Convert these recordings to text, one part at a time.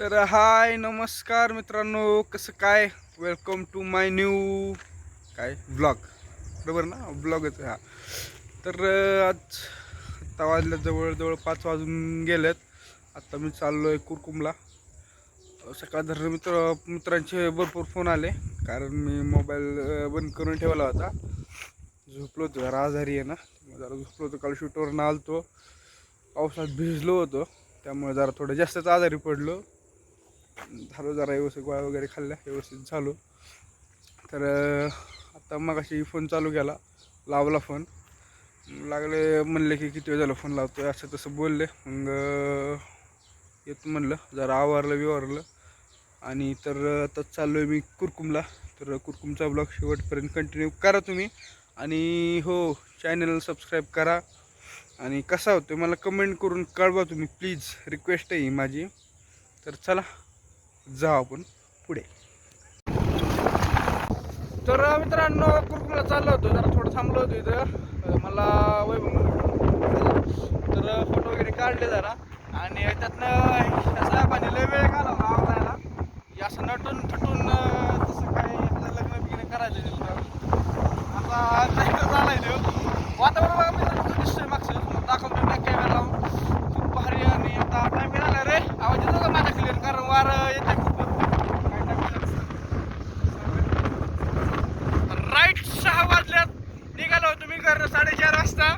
तर हाय नमस्कार मित्रांनो कसं काय? वेलकम टू माय न्यू काय? ब्लॉग बरोबर ना? ब्लॉगच हा. तर आज आत्ता वाजल्या जवळजवळ पाच वाजून गेलेत. आत्ता मी चाललो आहे कुरकुमला सकाळ धरण मित्र मित्रांचे भरपूर फोन आले कारण मी मोबाईल बंद करून ठेवला होता. झोपलो होतो जरा आजारी आहे ना? त्यामुळे जरा झोपलो होतो काल शूटवरनं आलतो. पावसात भिजलो होतो. त्यामुळे जरा थोडं जास्तच आजारी पडलो. झालो जरा व्यवस्थित गोळ्या वगैरे खाल्ल्या व्यवस्थित झालो. तर आता मग अशी फोन चालू केला लावला फोन. लागले म्हणले की किती वेळ झालं फोन लावतोय असं तसं बोलले. मग येत म्हणलं जरा आवारलं विवारलं आणि तर आता चाललो आहे मी कुरकुमला. तर कुरकुमचा ब्लॉग शेवटपर्यंत कंटिन्यू करा तुम्ही. आणि हो चॅनल सबस्क्राईब करा. आणि कसा होतो मला कमेंट करून कळवा तुम्ही प्लीज रिक्वेस्ट आहे ही माझी. तर चला जाऊ आपण पुढे. तर मित्रांनो कुरकुला चाललो होतो. जरा थोडं थांबलो होतो इथं. मला वैभव तर फोटो वगैरे काढले जरा. आणि त्यातनं साहेबांनी लय वेळ घालवला आवडायला असं नटून थटून अं, तसं काय आपलं लग्न बिग्न करायचं नाही मित्रांनो. आता जायचं झालाय देव वातावरण बघा मित्रांनो दिसतोय मागचं मग दाखवतो मी कॅमेरा लावून खूप भारी आणि आता टाइम झाला रे आवाज येतो का माझा क्लिअर कारण वारं येते खूप काय टाकलं राईट सहा वाजल्यात. निघालो होतो मी घरनं साडेचार वाजता.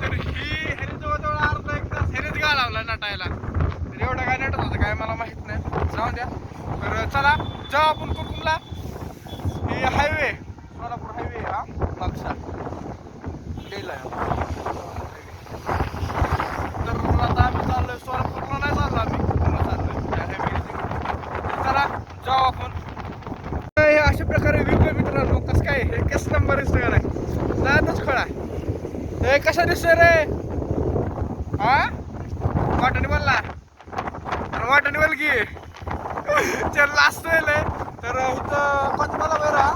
तर ही ह्याने जवळजवळ अर्धा एक तास ह्यानेच गाळावला नटायला. तर एवढं काय नटत होतं काय मला माहीत नाही. जाऊ द्या. तर चला जाऊ आपण खूप हे हायवे सोलापूर हायवे हा मागचा गेला तर आता आम्ही चाललोय सोलापूरला नाही चाललो आम्ही कुरकुमला चाललोय त्या हायवे चला जाऊ आपण हे अशा प्रकारे व्ह्यू आहे मित्रांनो कसं काय हे कस नंबर दिसतोय नाही जातच खळा हे कसा दिसतोय रे? हा वाटाणे बोलला. अरे वाटाणे बोल की. चल लास्ट लय तर इथं पंचमाला मला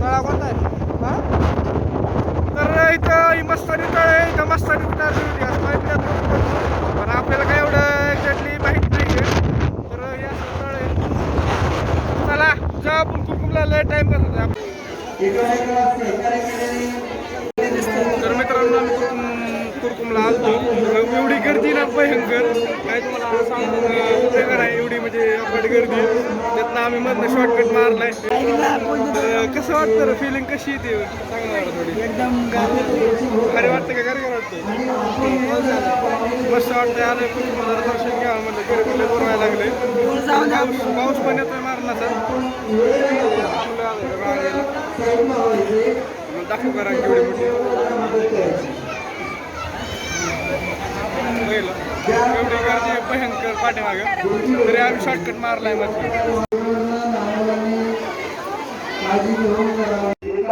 तळा कोणता आहे? हा? तर इथं ही मस्तानी तळ आहे. इथं मस्तानी तळ माहिती पण आपल्याला काय एवढं एक्झॅक्टली माहीत नाही आहे. तर या तळ आहे. चला जा आपण कुटुंबला लय टाईम करतो होता तर मित्रांनो आम्ही कुरकुमला आलतो. तर एवढी गर्दी ना भयंकर. काय तुम्हाला सांगू उपयोग नाही एवढी म्हणजे आपली गर्दी. त्यातनं आम्ही मधनं शॉर्टकट मारलाय. तर कसं वाटतं फिलिंग कशी येते सांग थोडी. एकदम अरे वाटतं का? काय वाटतं मस्त वाटतं आलं जरा दर्शन घ्यावं म्हणलं. गर्दीला बोलवायला लागले पाऊस पण येतोय मारणाचा मग दाखव करा भयंकर पाठीमागं तरी आम्ही शॉर्टकट मारलाय मग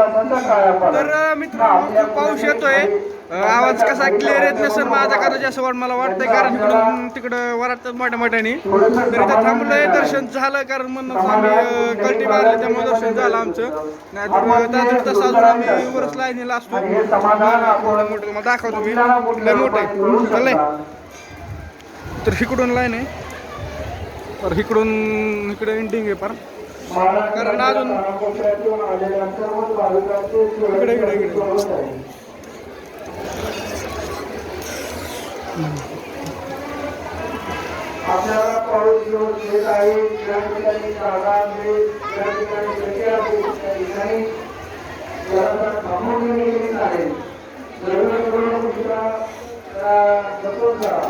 तर मित्रांनो पाऊस येतोय. आवाज कसा क्लिअर येत नसेल माझा कदाचित असं वाट मला वाटतंय कारण इकडून तिकडं वराटतात मोठ्या मोठ्याने. तर इथं थांबलोय दर्शन झालं कारण म्हणून आम्ही कल्टी मारली त्यामुळे दर्शन झालं आमचं. नाहीतर तास तसं अजून आम्ही वरच लाईनीला असतो मोठं दाखवतो मी. लय मोठं आहे चाललंय. तर इकडून लाईन आहे. तर इकडून इकडे एंडिंग आहे पार कारण अजून इकडे इकडे इकडे. आपल्याला पाऊस दिवस येत आहे. या ठिकाणी जागा आहे या ठिकाणी गती आहे त्या ठिकाणी थांबून गेलेली आहे. जरूर करून तुमचा सपोर्ट करा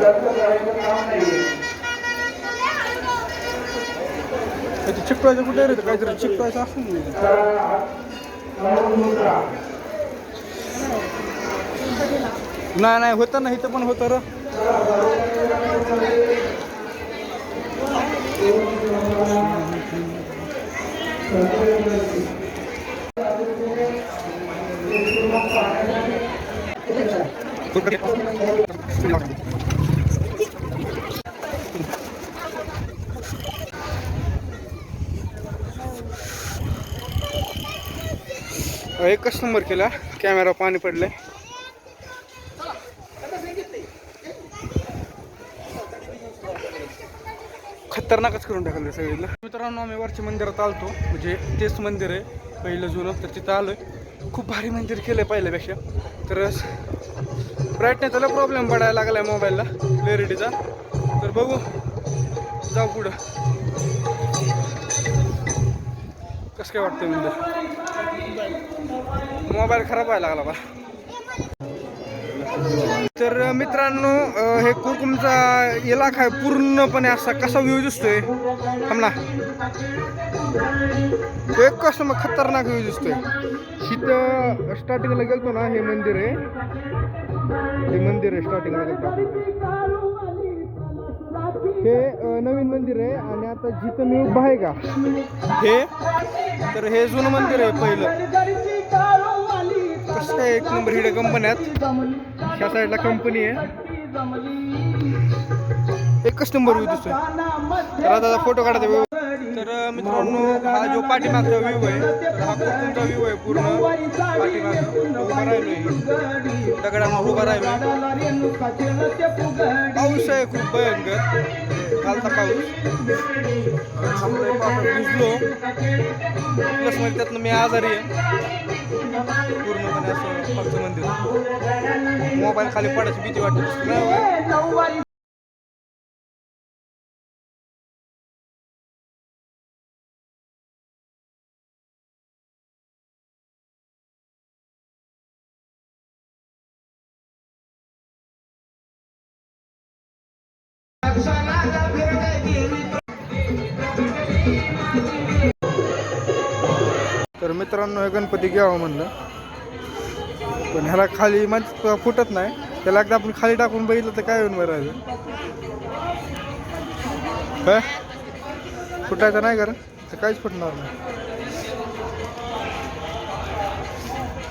जास्त करायचं काम नाही चिपकायचं कुठे रे काहीतरी चिपकायचं असं नाही नाही होतं ना इथं पण होतं र एकच नंबर केला. कॅमेरा पाणी पडलंय. खतरनाकच करून टाकलं सगळीला मित्रांनो आम्ही वरच्या मंदिरात आलतो. म्हणजे तेच मंदिर आहे पहिलं जुनं तर तिथं आलोय. खूप भारी मंदिर केलं आहे पहिल्यापेक्षा. तर ब्राईटनेसला प्रॉब्लेम पडायला लागला आहे मोबाईलला क्लॅरिटीचा तर बघू जाऊ पुढं. कसं काय वाटतं म्हणजे मोबाईल खराब व्हायला लागला बा. तर मित्रांनो हे कुरकुमचा इलाका आहे पूर्णपणे असा कसा व्ह्यू दिसतोय? थांबला. तो एक कसं मग खतरनाक व्ह्यू दिसतोय. इथं स्टार्टिंगला गेलतो ना हे मंदिर आहे. हे मंदिर आहे स्टार्टिंगला गेलतो. हे नवीन मंदिर आहे आणि आता जिथं मी उभा आहे का? हे? तर हे जुनं मंदिर आहे पहिलं. कसं काय एक नंबर हिडे कंपन्यात ह्या साईडला कंपनी आहे. एकच नंबर व्ह्यू दिसतोय. तर आता फोटो काढायचा व्यू तर मित्रांनो हा जो पाठीमागचा व्ह्यू आहे तर हा कोकणचा व्ह्यू आहे पूर्ण? पाठीमाग. उभा राहिलोय. दगडांवर उभा राहिलोय. पाऊस आहे खूप भयंकर. कालचा पाऊस. आपण पावसात भिजलो प्लस म्हणजे त्यातनं मी आजारी आहे. पूर्णपणे असं फक्त मंदिर मोबाईल खाली पडायची भीती वाटत. तर मित्रांनो हे गणपती घ्यावं म्हणलं. पण ह्याला खाली म्हणजे फुटत नाही. त्याला एकदा आपण खाली टाकून बघितलं तर काय होऊन बरं काय? फुटायचं नाही कारण? तर काहीच फुटणार नाही.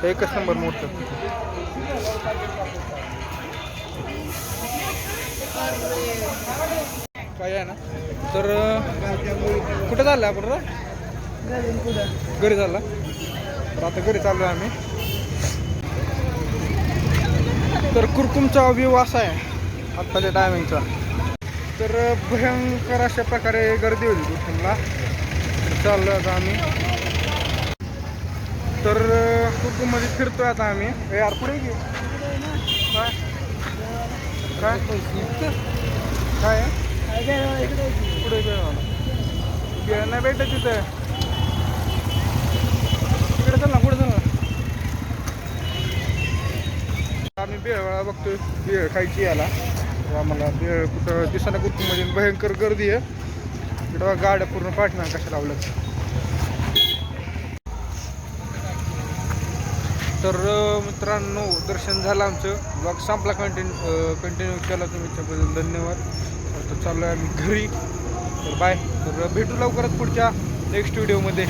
एकच नंबर मोठं. काय आहे ना? तर कुठं चाललं आपण रा? घरी चालला? तर आता घरी चाललो आम्ही. तर कुरकुमचा व्ह्यू असा आहे आत्ताच्या टायमिंगचा तर भयंकर अशा प्रकारे गर्दी होती कुरकुमला. चाललो आता आम्ही. तर कुरकुममध्ये फिरतोय आता आम्ही. यार पुढे घेऊ काय? काय? आहे? पुढे वेळ नाही भेटत तिथं. तिकडे चल ना पुढे चल ना. आम्ही बेळ बघतोय बेळ खायची याला. आम्हाला बेळ कुठं दिसाना कुठमध्ये म्हणजे भयंकर गर्दी आहे. इकडं गाड्या पूर्ण पाठणार कशा लावलं तर मित्रांनो दर्शन झालं आमचं. ब्लॉग संपला कंटिन्यू कंटिन्यू केला तुम्ही त्याबद्दल धन्यवाद. आता चाललो आहे आम्ही घरी. तर बाय तर भेटू लवकरच पुढच्या नेक्स्ट व्हिडिओमध्ये